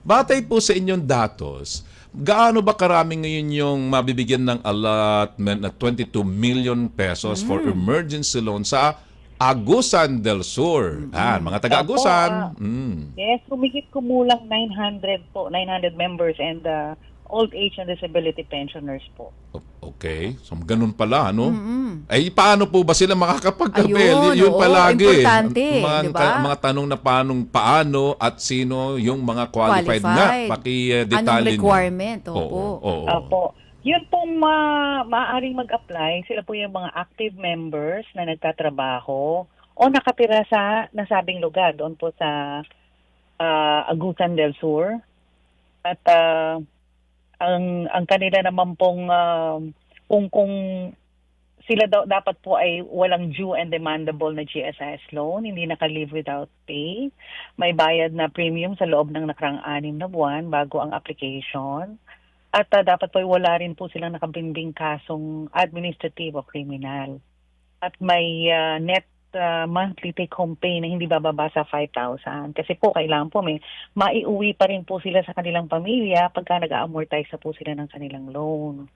Batay po sa inyong datos, gaano ba karami ngayon yung mabibigyan ng allotment na 22 million pesos for Mm. emergency loan sa Agusan del Sur? Ah, mga taga-Agusan. Opo, Mm. Yes, humigit kumulang 900 po, 900 members and uh, old age and disability pensioners po. Okay, so ganun pala, ano? Ay, paano po ba sila makakapagkabel? Ayun, yun oo, palagi. importante, mga, di ba? mga tanong na paanong, paano at sino yung mga qualified. Qualified. Paki-detalye Anong nyo. requirement? Oo, Opo. oo. Opo. Yun pong ma maaaring mag-apply, sila po yung mga active members na nagtatrabaho o nakatira sa nasabing lugar doon po sa ah, Agusan del Sur. At ah, ang ang kanila naman pong ah, kung kung sila daw dapat po ay walang due and demandable na GSIS loan, hindi naka-live without pay. May bayad na premium sa loob ng nakarang anim na buwan bago ang application. At ah, dapat po ay wala rin po silang nakabimbing kasong administrative o criminal. At may ah, net ah, monthly take-home pay na hindi bababa sa 5,000. Kasi po kailangan po may maiuwi pa rin po sila sa kanilang pamilya pagka nag-amortize na po sila ng kanilang loan.